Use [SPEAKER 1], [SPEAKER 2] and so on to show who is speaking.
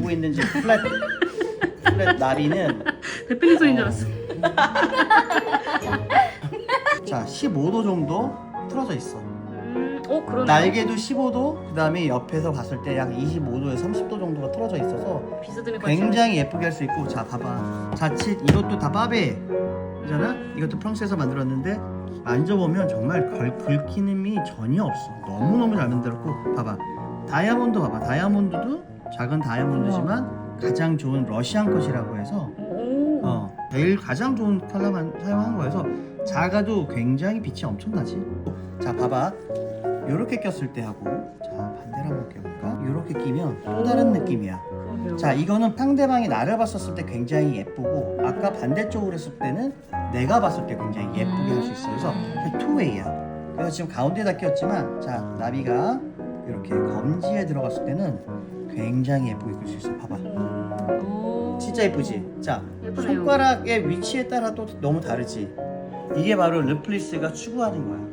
[SPEAKER 1] 보고 있는 지금 플랫 플랫 나비는
[SPEAKER 2] 대표님 소리인 줄 알았어.
[SPEAKER 1] 자 15도 정도 틀어져 있어.
[SPEAKER 2] 음, 어 그러네.
[SPEAKER 1] 날개도 15도, 그 다음에 옆에서 봤을 때 약 25도에서 30도 정도가 틀어져 있어서
[SPEAKER 2] 비스듬히
[SPEAKER 1] 굉장히 예쁘게 할 수 있고. 자 봐봐. 자칫 이것도 다 바베잖아? 이것도 프랑스에서 만들었는데 만져보면 정말 걸, 긁히는 이 전혀 없어. 너무너무 잘 만들었고. 봐봐. 다이아몬드 봐봐. 다이아몬드도 작은 다이아몬드지만 가장 좋은 러시안 컷이라고 해서
[SPEAKER 2] 오.
[SPEAKER 1] 어 제일 가장 좋은 컬러만 사용한 거여서 작아도 굉장히 빛이 엄청나지. 자 봐봐. 요렇게 꼈을 때 하고 자 반대로 한번 껴볼까? 요렇게 끼면 또 다른 느낌이야. 자 이거는 상대방이 나를 봤었을 때 굉장히 예쁘고 아까 반대쪽으로 했을 때는 내가 봤을 때 굉장히 예쁘게 할 수 있어. 그래서 투웨이야. 그래서 지금 가운데다 끼웠지만 자 나비가 이렇게 검지에 들어갔을 때는 굉장히 예쁘게 끌수 있어 봐봐
[SPEAKER 2] 오.
[SPEAKER 1] 진짜 예쁘지 자
[SPEAKER 2] 예쁘네요.
[SPEAKER 1] 손가락의 위치에 따라 또 너무 다르지 이게 바로 르플리스가 추구하는 거야